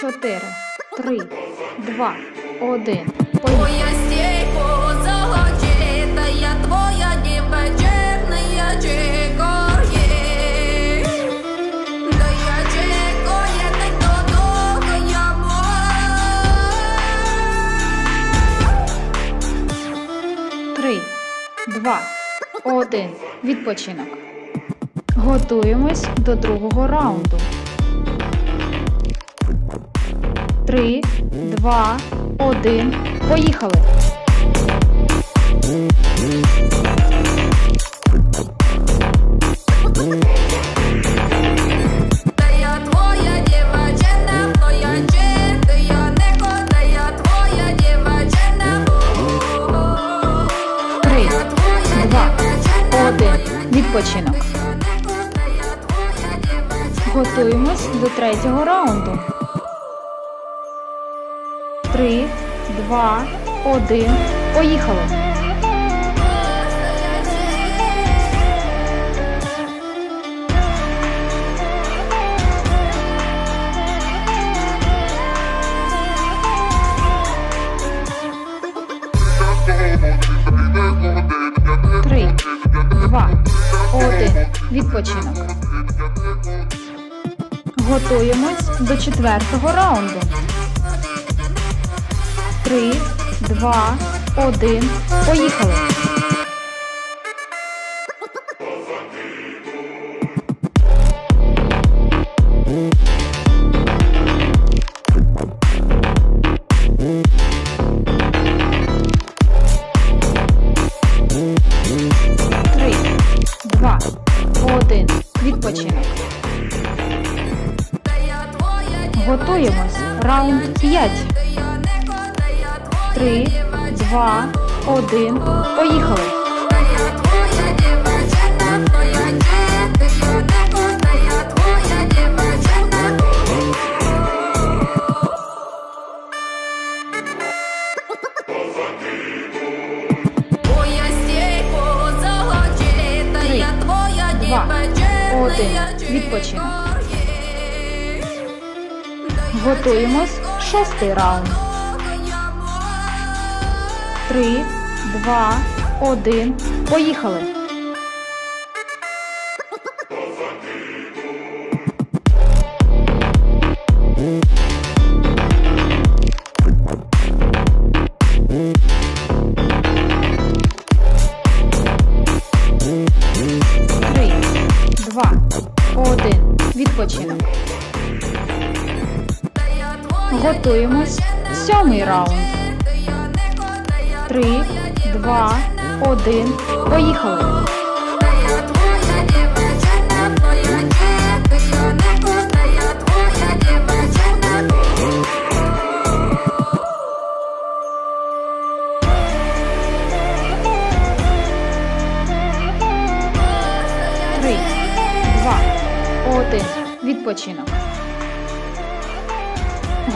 чотири, три, два, один. Поїхали. Твоя я твоя дівчина, чекає. Я чекаю, не додого Три, два, один. Відпочинок. Готуємось до другого раунду. Три, два, один. Поїхали. Три, два, один. Відпочинок. Готуємось до третього раунду. Три, два, один. Поїхали. Три, два, один. Відпочинок. Готуємось до четвертого раунду. Три, два, один. Поїхали. Три, два, один. Відпочинок. Готуємось. Раунд 5. Три, два, один. Поїхали. Три, два, один. Відпочинок. Готуємось. Шостий раунд. Три, два, один. Поїхали. Три, два, один. Відпочинок. Готуємось. Сьомий раунд. Три, два, один. Поїхали. Три, два, один. Відпочинок.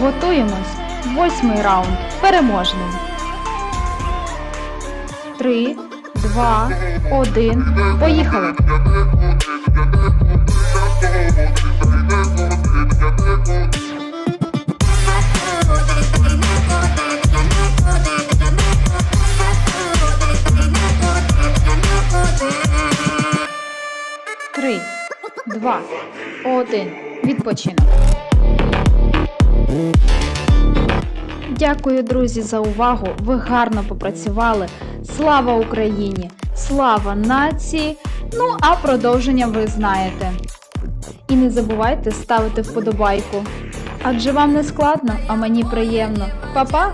Готуємось. Восьмий раунд. Переможний. Три, два, один. Поїхали. Три, два, один. Відпочинок. Дякую, друзі, за увагу. Ви гарно попрацювали. Слава Україні! Слава нації! Ну а продовження ви знаєте. І не забувайте ставити вподобайку. Адже вам не складно, а мені приємно. Па-па!